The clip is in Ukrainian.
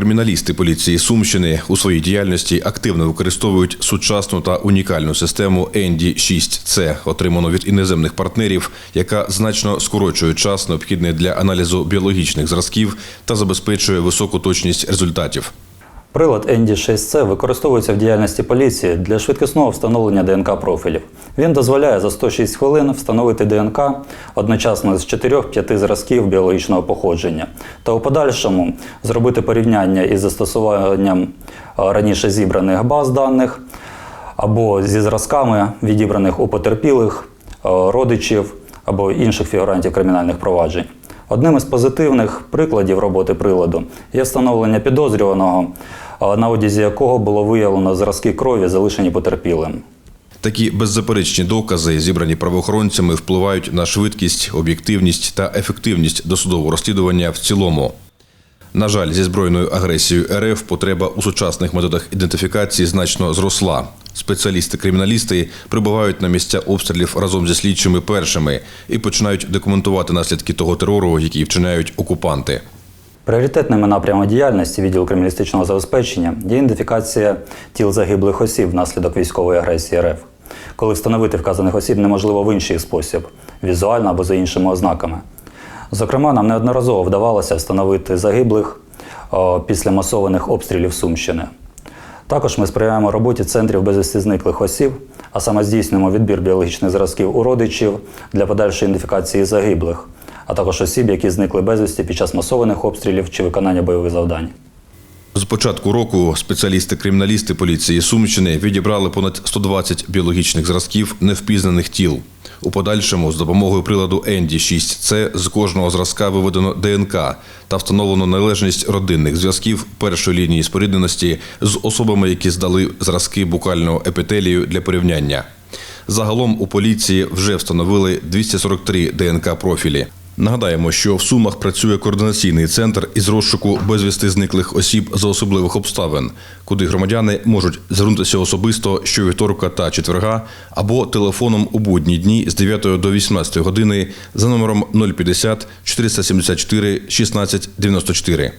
Криміналісти поліції Сумщини у своїй діяльності активно використовують сучасну та унікальну систему Енді 6 c отриману від іноземних партнерів, яка значно скорочує час, необхідний для аналізу біологічних зразків та забезпечує високу точність результатів. Прилад ND6C використовується в діяльності поліції для швидкісного встановлення ДНК профілів. Він дозволяє за 106 хвилин встановити ДНК одночасно з 4-5 зразків біологічного походження та у подальшому зробити порівняння із застосуванням е, раніше зібраних баз даних або зі зразками, відібраних у потерпілих, е, родичів або інших фігурантів кримінальних проваджень. Одним із позитивних прикладів роботи приладу є встановлення підозрюваного, на одязі якого було виявлено зразки крові, залишені потерпілим. Такі беззаперечні докази, зібрані правоохоронцями, впливають на швидкість, об'єктивність та ефективність досудового розслідування в цілому. На жаль, зі збройною агресією РФ потреба у сучасних методах ідентифікації значно зросла. Спеціалісти-криміналісти прибувають на місця обстрілів разом зі слідчими першими і починають документувати наслідки того терору, який вчиняють окупанти. Пріоритетними напрямами діяльності відділу криміналістичного забезпечення є ідентифікація тіл загиблих осіб внаслідок військової агресії РФ, коли встановити вказаних осіб неможливо в інший спосіб візуально або за іншими ознаками. Зокрема, нам неодноразово вдавалося встановити загиблих після масованих обстрілів Сумщини. Також ми сприяємо роботі центрів безвісти зниклих осіб, а саме здійснюємо відбір біологічних зразків у родичів для подальшої ідентифікації загиблих, а також осіб, які зникли безвісті під час масованих обстрілів чи виконання бойових завдань. З початку року спеціалісти-криміналісти поліції Сумщини відібрали понад 120 біологічних зразків невпізнаних тіл. У подальшому з допомогою приладу Енді 6 c з кожного зразка виведено ДНК та встановлено належність родинних зв'язків першої лінії спорідненості з особами, які здали зразки букального епітелію для порівняння. Загалом у поліції вже встановили 243 ДНК профілі. Нагадаємо, що в Сумах працює координаційний центр із розшуку безвісти зниклих осіб за особливих обставин, куди громадяни можуть звернутися особисто щовівторка та четверга або телефоном у будні дні з 9 до 18 години за номером 050 474 16 94.